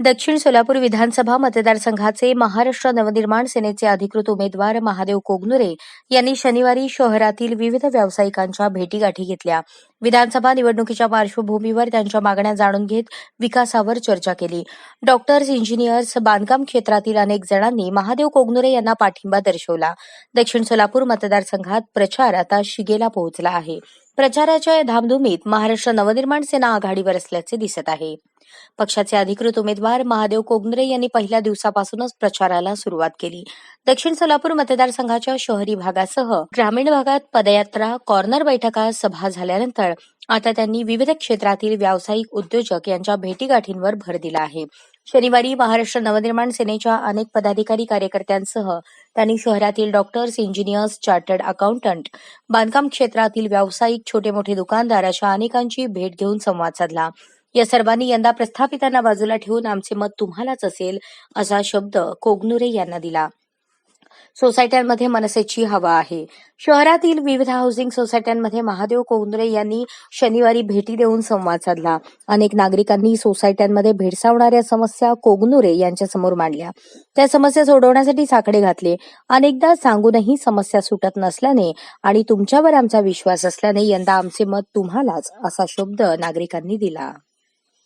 दक्षिण सोलापूर विधानसभा मतदारसंघाचे महाराष्ट्र नवनिर्माण सेनेचे अधिकृत उमेदवार महादेव कोगनुरे यांनी शनिवारी शहरातील विविध व्यावसायिकांच्या भेटीगाठी घेतल्या. विधानसभा निवडणुकीच्या पार्श्वभूमीवर त्यांच्या मागण्या जाणून घेत विकासावर चर्चा केली. डॉक्टर्स इंजिनियर्स बांधकाम क्षेत्रातील अनेक जणांनी महादेव कोगनुरे यांना पाठिंबा दर्शवला. दक्षिण सोलापूर मतदारसंघात प्रचार आता शिगेला पोहोचला आहे. प्रचाराच्या या धामधुमीत महाराष्ट्र नवनिर्माण सेना आघाडीवर असल्याचे दिसत आहे. पक्षाचे अधिकृत उमेदवार महादेव कोगनरे यांनी पहिल्या दिवसापासूनच प्रचाराला सुरुवात केली. दक्षिण सोलापूर मतदारसंघाच्या शहरी भागासह ग्रामीण भागात पदयात्रा कॉर्नर बैठका सभा झाल्यानंतर आता त्यांनी विविध क्षेत्रातील व्यावसायिक उद्योजक यांच्या भेटीगाठींवर भर दिला आहे. शनिवारी महाराष्ट्र नवनिर्माण सेनेच्या अनेक पदाधिकारी कार्यकर्त्यांसह त्यांनी शहरातील डॉक्टर्स इंजिनियर्स चार्टर्ड अकाउंटंट बांधकाम क्षेत्रातील व्यावसायिक छोटे मोठे दुकानदार अशा अनेकांची भेट घेऊन संवाद साधला. या सर्वांनी यंदा प्रस्थापितांना बाजूला ठेवून आमचे मत तुम्हालाच असेल असा शब्द कोगनुरे यांना दिला. सोसायट्यांमध्ये मनसेची हवा आहे. शहरातील विविध हाऊसिंग सोसायट्यांमध्ये महादेव कोंद्रे यांनी शनिवारी भेटी देऊन संवाद साधला. अनेक नागरिकांनी सोसायट्यांमध्ये भेडसावणाऱ्या समस्या कोगनुरे यांच्यासमोर मांडल्या. त्या समस्या सोडवण्यासाठी साकडे घातले. अनेकदा सांगूनही समस्या सुटत नसल्याने आणि तुमच्यावर आमचा विश्वास असल्याने यंदा आमचे मत तुम्हालाच असा शब्द नागरिकांनी दिला.